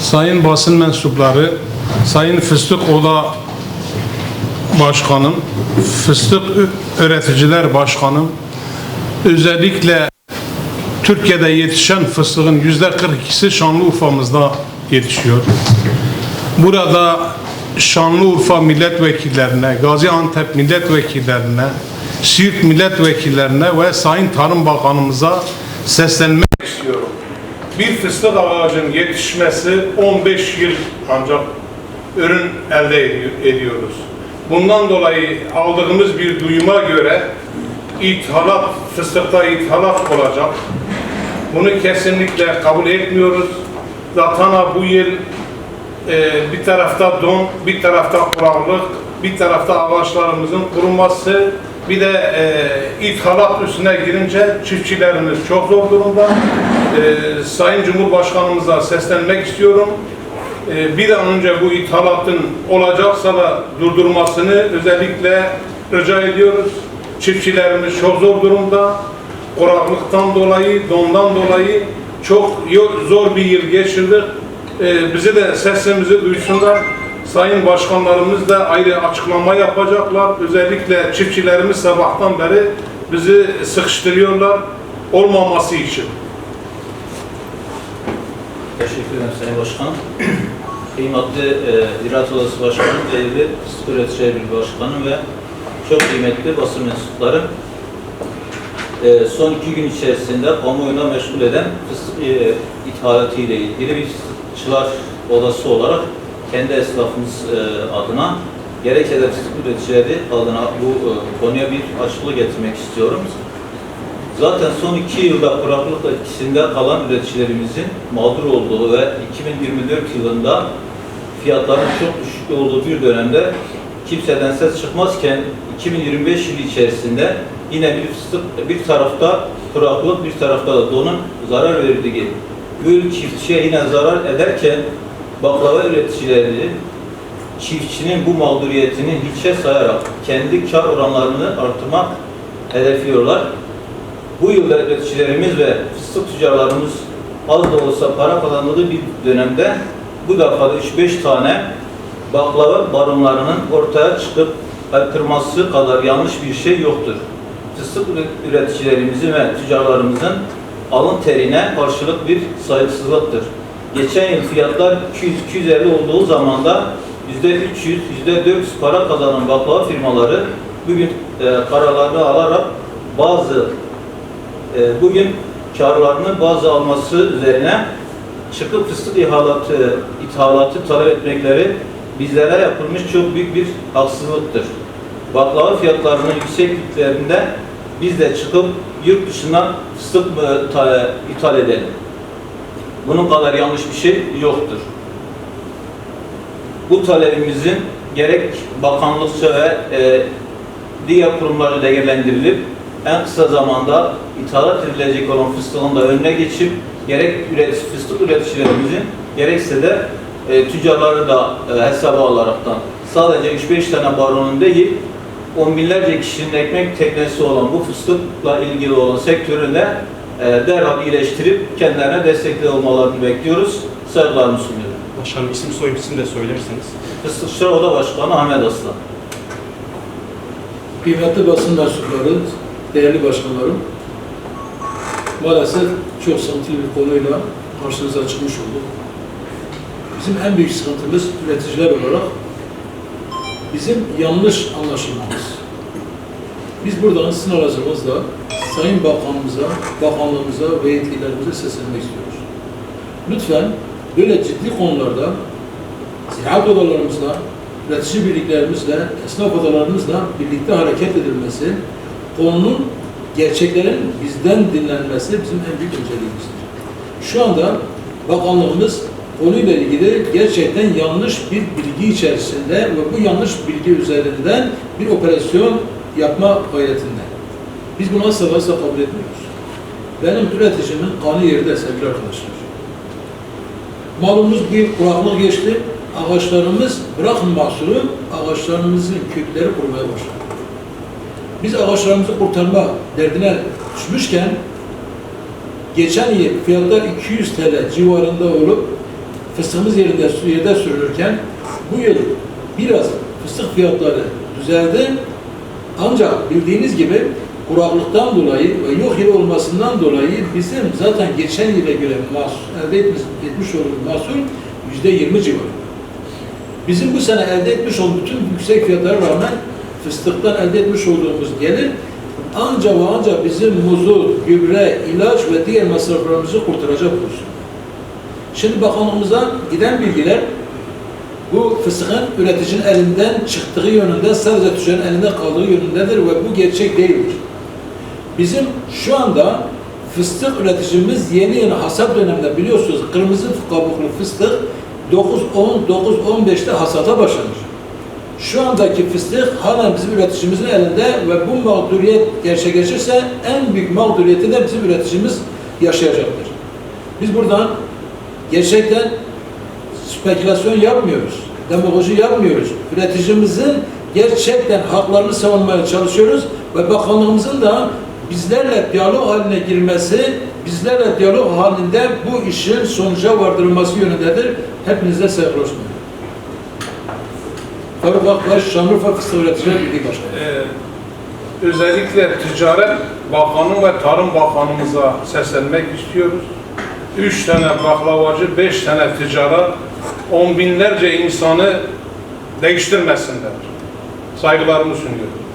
sayın basın mensupları, sayın Fıstık Oda Başkanım, Fıstık Üreticiler Başkanım, özellikle Türkiye'de yetişen fıstığın yüzde 42'si Şanlıurfa'mızda yetişiyor. Burada Şanlıurfa milletvekillerine, Gaziantep milletvekillerine, Siirt milletvekillerine ve Sayın Tarım Bakanımıza istiyorum. Bir fıstık ağacın yetişmesi 15 yıl ancak ürün elde ediyor- ediyoruz. Bundan dolayı aldığımız bir duyuma göre ithalat, fıstıkta ithalat olacak. Bunu kesinlikle kabul etmiyoruz. Zaten bu yıl e, bir tarafta don, bir tarafta kuraklık, bir tarafta ağaçlarımızın kuruması, bir de e, ithalat üstüne girince çiftçilerimiz çok zor durumda. E, Sayın Cumhurbaşkanımıza seslenmek istiyorum. E, bir an önce bu ithalatın olacaksa da durdurmasını özellikle rica ediyoruz. Çiftçilerimiz çok zor durumda. Kuraklıktan dolayı, dondan dolayı çok zor bir yıl geçirdik. Ee, bizi de sesimizi duysunlar. Sayın başkanlarımız da ayrı açıklama yapacaklar. Özellikle çiftçilerimiz sabahtan beri bizi sıkıştırıyorlar olmaması için. Teşekkür ederim Sayın Başkan. Kıymetli e, Ziraat Odası Başkanı, değerli Üreticiler Birliği Başkanı ve çok kıymetli basın mensupları. E, son iki gün içerisinde kamuoyuna meşgul eden fıstık e, ithalatı ile ilgili bir fıstıkçılar odası olarak kendi esnafımız e, adına gerekse de fıstık üreticileri adına bu e, konuya bir açıklık getirmek istiyorum. Zaten son iki yılda kuraklık etkisinde kalan üreticilerimizin mağdur olduğu ve 2024 yılında fiyatların çok düşük olduğu bir dönemde kimseden ses çıkmazken 2025 yılı içerisinde yine bir bir tarafta kuraklık bir tarafta da donun zarar verdiği gül çiftçiye yine zarar ederken baklava üreticileri çiftçinin bu mağduriyetini hiçe sayarak kendi kar oranlarını artırmak hedefliyorlar. Bu yılda üreticilerimiz ve fıstık tüccarlarımız az da olsa para kazandığı bir dönemde bu defa da 3-5 tane baklava barınlarının ortaya çıkıp kırması kadar yanlış bir şey yoktur. Fıstık üre- üreticilerimizin ve tüccarlarımızın alın terine karşılık bir saygısızlıktır. Geçen yıl fiyatlar 200-250 olduğu zaman da %300, %400 para kazanan baklava firmaları bugün e, paralarını alarak bazı e, bugün karlarını bazı alması üzerine çıkıp fıstık ihalatı, ithalatı talep etmekleri bizlere yapılmış çok büyük bir haksızlıktır. Baklava fiyatlarının yüksekliklerinde biz de çıkıp yurt dışından fıstık ithal edelim. Bunun kadar yanlış bir şey yoktur. Bu talebimizin gerek bakanlıkça ve e, diğer kurumlarla değerlendirilip en kısa zamanda ithalat edilecek olan fıstığın da önüne geçip gerek fıstık üreticilerimizin gerekse de e, tüccarları da e, hesaba alaraktan sadece 3-5 tane baronun değil on binlerce kişinin ekmek teknesi olan bu fıstıkla ilgili olan sektöründe e, derhal iyileştirip kendilerine destekli olmalarını bekliyoruz. Saygılarımı sunuyorum. Başkanım isim soy isim de söylerseniz. Fıstıkçılar Oda Başkanı Ahmet Aslan. Kıymetli basın mensupları, değerli başkanlarım, maalesef çok sıkıntılı bir konuyla karşınıza çıkmış olduk. Bizim en büyük sıkıntımız üreticiler olarak bizim yanlış anlaşılmamız. Biz buradan sizin aracımızla Sayın Bakanımıza, Bakanlığımıza ve yetkililerimize seslenmek istiyoruz. Lütfen böyle ciddi konularda ziraat odalarımızla, üretici birliklerimizle, esnaf odalarımızla birlikte hareket edilmesi, konunun gerçeklerin bizden dinlenmesi bizim en büyük önceliğimizdir. Şu anda bakanlığımız konuyla ilgili gerçekten yanlış bir bilgi içerisinde ve bu yanlış bilgi üzerinden bir operasyon yapma gayretinde. Biz bunu asla kabul etmiyoruz. Benim üreticimin kanı yerde sevgili arkadaşlar. Malumuz bir kuraklık geçti. Ağaçlarımız bırakın mahsulü, ağaçlarımızın kökleri kurumaya başladı. Biz ağaçlarımızı kurtarma derdine düşmüşken geçen yıl fiyatlar 200 TL civarında olup fıstığımız yerinde yerde sürülürken bu yıl biraz fıstık fiyatları düzeldi. Ancak bildiğiniz gibi kuraklıktan dolayı ve yok yıl olmasından dolayı bizim zaten geçen yıla göre mahsul, elde etmiş, etmiş olduğumuz mahsul yüzde yirmi civarı. Bizim bu sene elde etmiş olduğumuz bütün yüksek fiyatlara rağmen fıstıktan elde etmiş olduğumuz gelir ancak ve ancak bizim muzu, gübre, ilaç ve diğer masraflarımızı kurtaracak olsun. Şimdi bakanlığımıza giden bilgiler bu fıstığın üreticinin elinden çıktığı yönünde sadece tüccarın elinde kaldığı yönündedir ve bu gerçek değildir. Bizim şu anda fıstık üreticimiz yeni yeni hasat döneminde biliyorsunuz kırmızı kabuklu fıstık 9, 10, 9, 15'te hasata başlanır. Şu andaki fıstık halen bizim üreticimizin elinde ve bu mağduriyet gerçekleşirse en büyük mağduriyeti de bizim üreticimiz yaşayacaktır. Biz buradan gerçekten spekülasyon yapmıyoruz, demagoji yapmıyoruz. Üreticimizin gerçekten haklarını savunmaya çalışıyoruz ve bakanlığımızın da bizlerle diyalog haline girmesi, bizlerle diyalog halinde bu işin sonuca vardırılması yönündedir. Hepinizle saygılar sunuyorum. Faruk Akbaş, Şanlıurfa Üreticiler Birliği Başkanı. Ee, özellikle Ticaret Bakanı ve Tarım Bakanımıza seslenmek istiyoruz. Üç tane baklavacı, beş tane ticaret, on binlerce insanı değiştirmesinler. Saygılarımı sunuyorum.